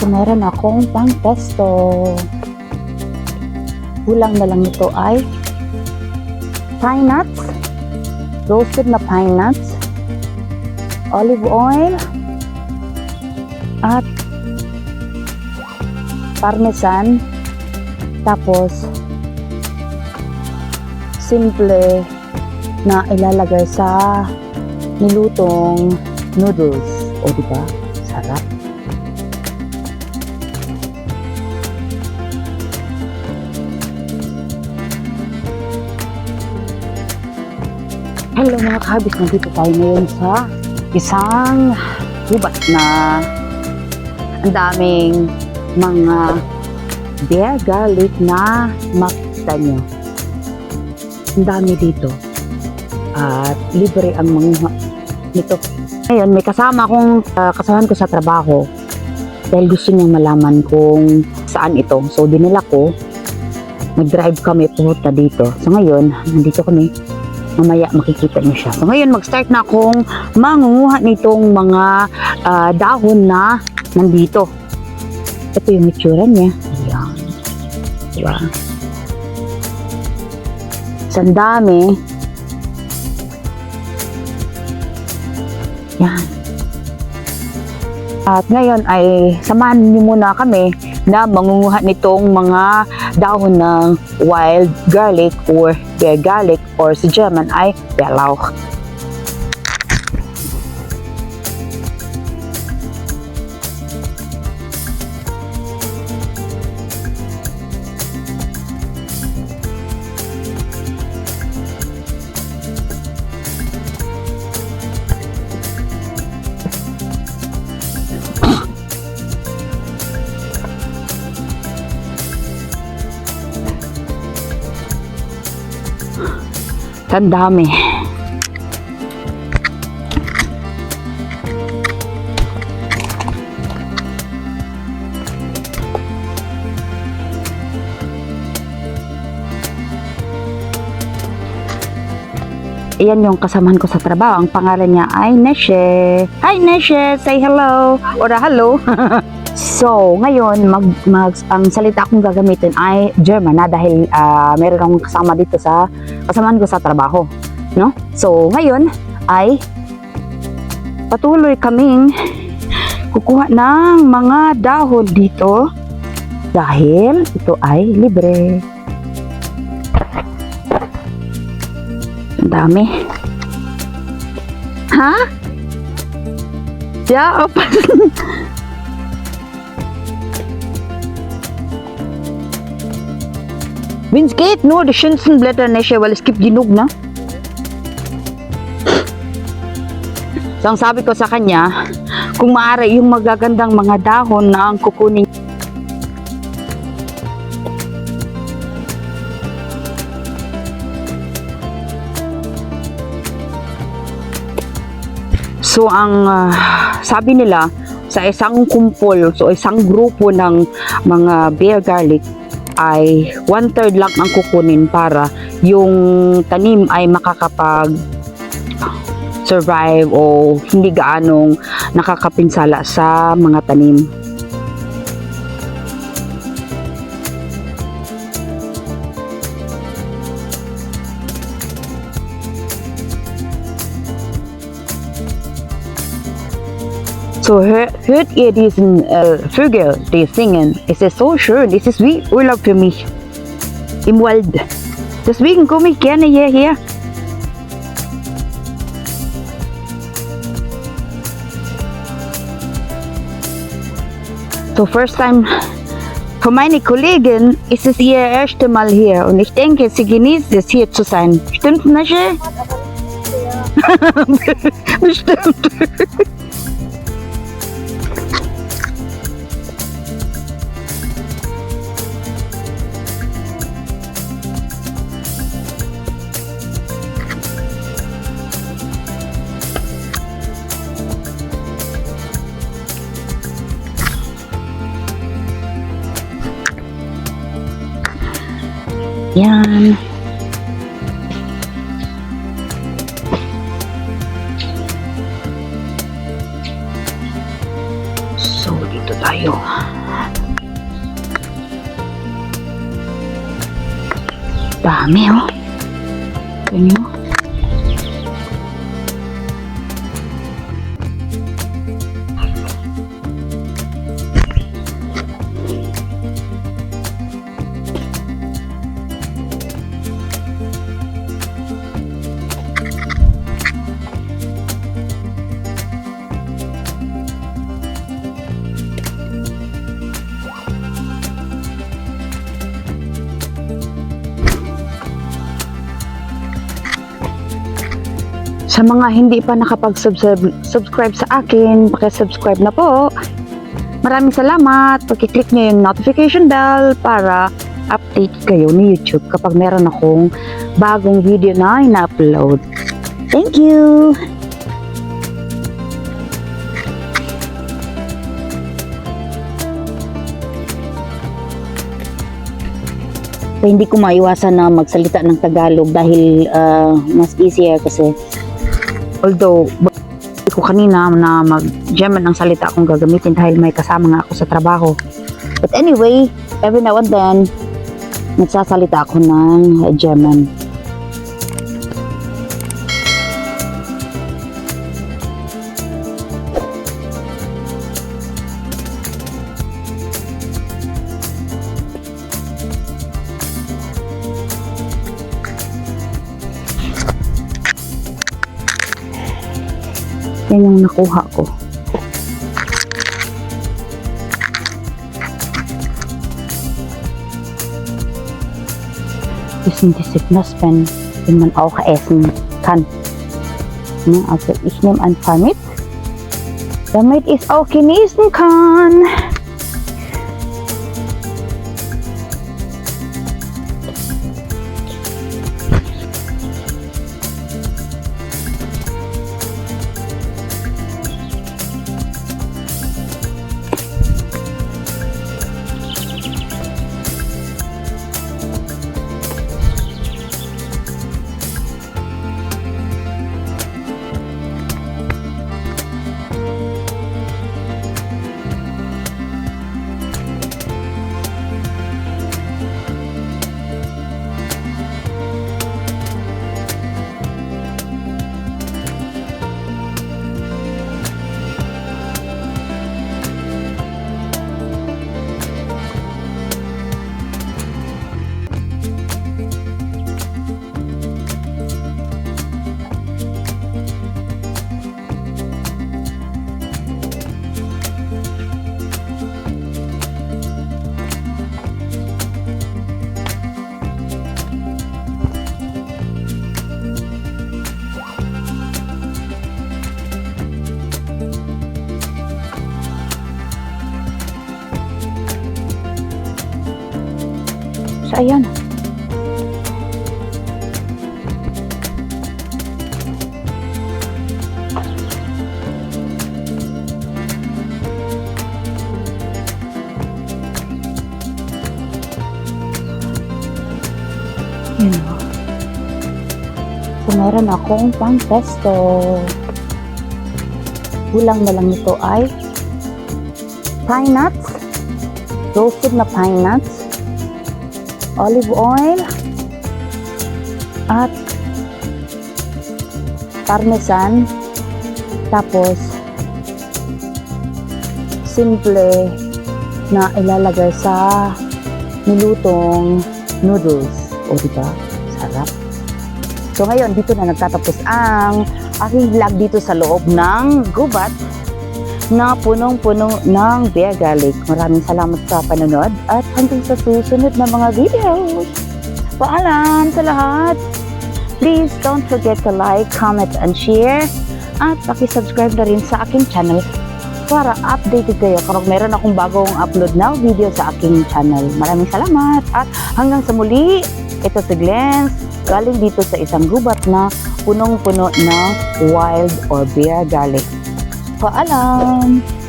So, meron akong pang pesto. Kulang na lang ito ay pine nuts, roasted na pine nuts, olive oil, at parmesan, tapos simple na ilalagay sa nilutong noodles. O, di ba? Sarap. Hello mga kabis, nandito tayo ngayon sa isang gubat na ang daming mga bear garlic na makita nyo. Ang dami dito. At libre ang mga nito. Ngayon, may kasama akong uh, kasamahan ko sa trabaho dahil gusto niyang malaman kung saan ito. So, dinala ko. Nag-drive kami pupunta dito. So, ngayon, nandito kami. Mamaya makikita niyo siya. So, ngayon, mag-start na akong mangunguha nitong mga ah, dahon na nandito. Ito yung itsura niya. Ayan. Diba? Sa dami. Yan. At ngayon ay samahan niyo muna kami na mangunguha nitong mga dahon ng wild garlic or bear garlic or sa German ay Bärlauch. Ang dami. Iyan yung kasamahan ko sa trabaho. Ang pangalan niya ay Neshe. Hi Neshe! Say hello! Or hello! so, ngayon, mag, mag, ang salita akong gagamitin ay German na dahil ah, meron akong kasama dito sa kasamahan ko sa trabaho. No? So, ngayon ay patuloy kaming kukuha ng mga dahon dito dahil ito ay libre. Ang dami. Ha? Ja, opa. Geht, nur die schönsten Blätter nicht, weil es gibt genug, ne? So, ang sabi ko sa kanya, kung maaari yung magagandang mga dahon na ang kukunin So ang ah, sabi nila sa isang kumpol, so isang grupo ng mga bear garlic ay one third lang ang kukunin para yung tanim ay makakapag survive o hindi gaanong nakakapinsala sa mga tanim. So hör, hört ihr diesen äh, Vögel, die singen? Es ist so schön. Es ist wie Urlaub für mich im Wald. Deswegen komme ich gerne hierher. So first time für meine Kollegin ist es ihr erste Mal hier und ich denke, sie genießt es hier zu sein. Stimmt, Nasche? Bestimmt. Yan. So, dito tayo. Dami oh. Ganyan. Sa mga hindi pa nakapag-subscribe subscribe sa akin, subscribe na po. Maraming salamat. Pagkiklik nyo yung notification bell para update kayo ni YouTube kapag meron akong bagong video na ina-upload. Thank you! So, hindi ko maiwasan na magsalita ng Tagalog dahil ah, mas easier kasi although ko kanina na mag-German ang salita akong gagamitin dahil may kasama nga ako sa trabaho. But anyway, every now and then, nagsasalita ako ng German. Yan yung nakuha ko. Wissen die Sicknesspen, den man auch essen kann. Ne, Also ich nehme ein paar mit, damit ich es auch genießen kann. So ayan. Yun o. So, meron akong pang pesto. Kulang na lang nito ay pine nuts, roasted na pine nuts, olive oil, at parmesan, tapos simple na ilalagay sa nilutong noodles. O, diba? Sarap. So, ngayon, dito na nagtatapos ang aking vlog dito sa loob ng gubat na punong-puno ng bear garlic. Maraming salamat sa panonood at hanggang sa susunod na mga videos. Paalam sa lahat! Please don't forget to like, comment, and share at pakisubscribe na rin sa aking channel para updated kayo kapag meron akong bagong upload na video sa aking channel. Maraming salamat at hanggang sa muli, ito si Glenn galing dito sa isang gubat na punong-puno ng wild or bear garlic. Paalam!